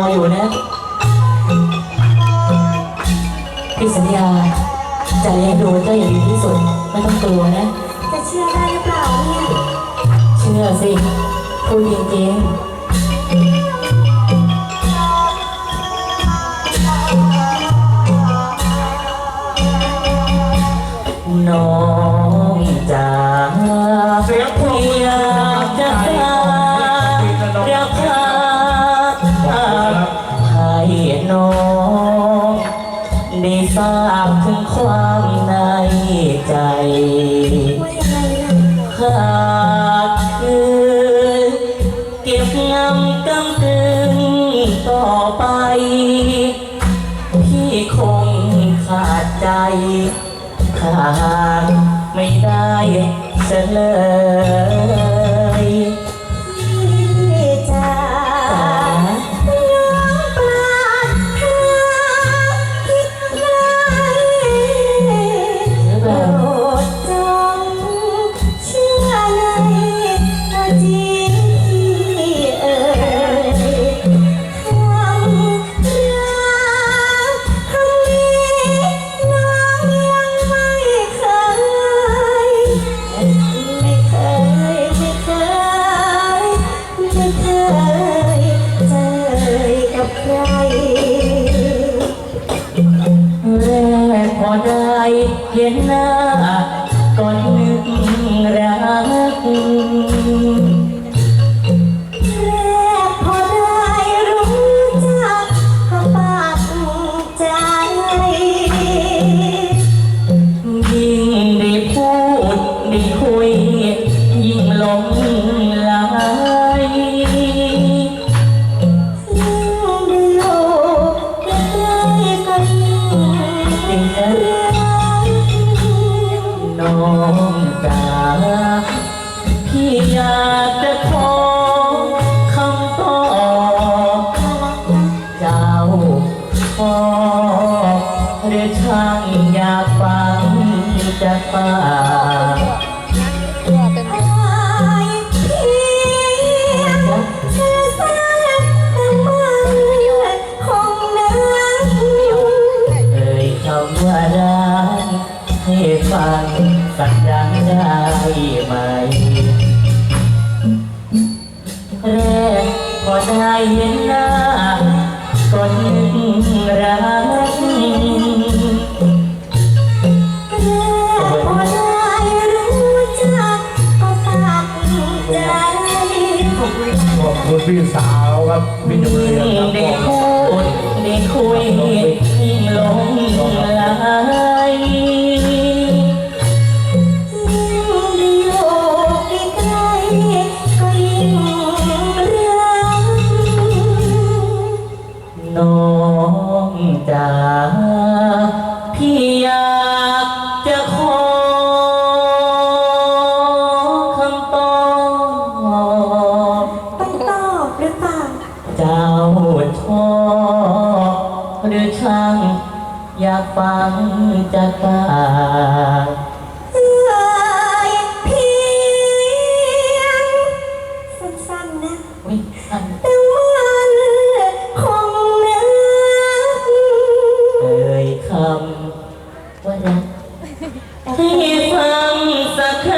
รออยู่นะพี่สัญญาจะเลี้ยงดูเจ้าอย่างดีที่สุด ไม่ต้องกลัวนะ จะเชื่อได้หรือเปล่าเนี่ย เชื่อสิพูดจริงๆ หากคืนเก็บงำกำกึ่งต่อไป พี่คงขาดใจขาดไม่ได้เสลย เห็นหน้าก่อนนึกรัก องจ๋าพี่อยากจะขอคำตอบเจ้าพอหรือช่างอยากฟังจากปากอายเพียงเธอสักแต่มันคงนั้นเอ่ยคำว่ารักให้ฟัง พอได้เห็นหน้าก็นึกรักพอได้รู้จักก็ฝากใจขอบคุณพี่สาวครับพี่จุเรียนครับได้พูดได้คุยยิ่งหลง ช่าง อยากฟังจากปากเอ่ยเพียงสั้นๆนะ อุ๊ยอันแต่มันคงนึกเอ่ยคำว่ารักให้ฟังสักครั้